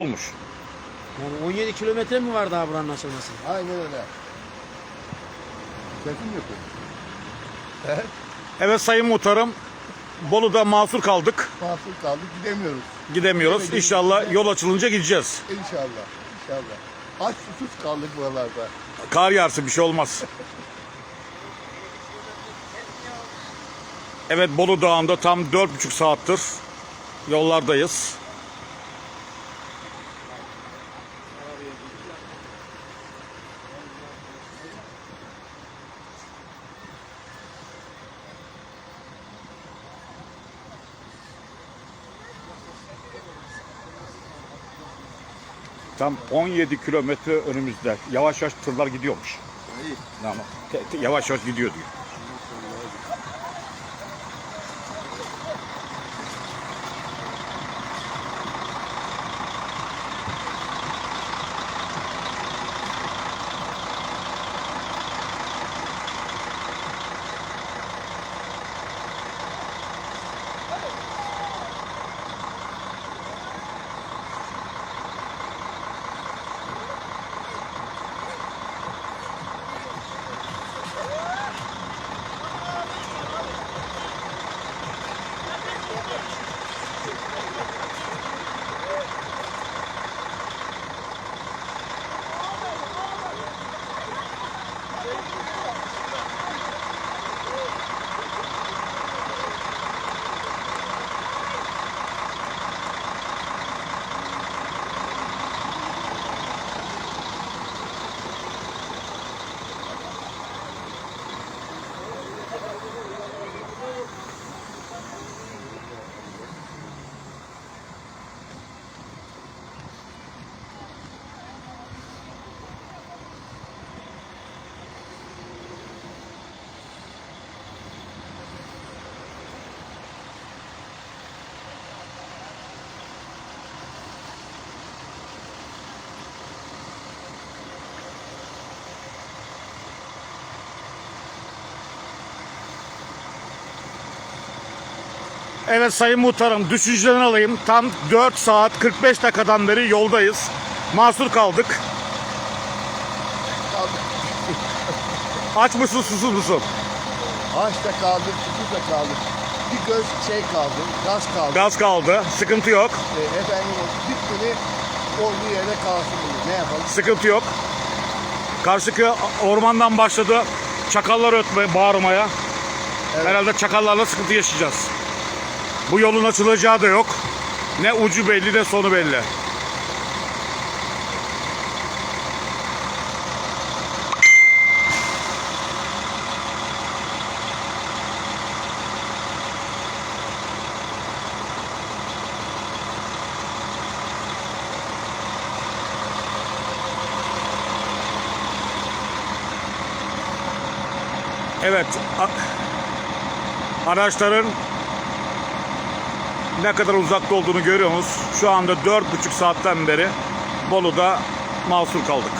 olmuş. Yani 17 kilometre mi var daha buranın açılması? Aynen öyle. Sesim yapıyor. Evet. Evet Sayın Muhtarım, Bolu'da mahsur kaldık. Mahsur kaldık gidemiyoruz. Gidemiyoruz. İnşallah yol açılınca gideceğiz. İnşallah. İnşallah. Aç susuz kaldık buralarda. Kar yağarsa bir şey olmaz. Evet Bolu Dağı'nda tam dört buçuk saattir yollardayız. Tam 17 kilometre önümüzde. Yavaş yavaş tırlar gidiyormuş. İyi. Tamam. Yavaş yavaş gidiyor diyor. Evet Sayın Muhtarım düşüncelerini alayım. Tam 4 saat 45 dakikadan beri yoldayız. Mahsur kaldık. Kaldık. Aç mısın susuz musun? Ağaç da kaldık, susuz da kaldık. Bir göz şey kaldı, gaz kaldı. Gaz kaldı. Sıkıntı yok. Ee, efendim bitmedi. Olduğu yerde kalsın. Ne yapalım? Sıkıntı yok. Karşıki ormandan başladı. Çakallar ötmeye, bağırmaya. Evet. Herhalde çakallarla sıkıntı yaşayacağız. Bu yolun açılacağı da yok. Ne ucu belli ne sonu belli. Evet. Araçların ne kadar uzakta olduğunu görüyorsunuz. Şu anda dört buçuk saatten beri Bolu'da mahsur kaldık.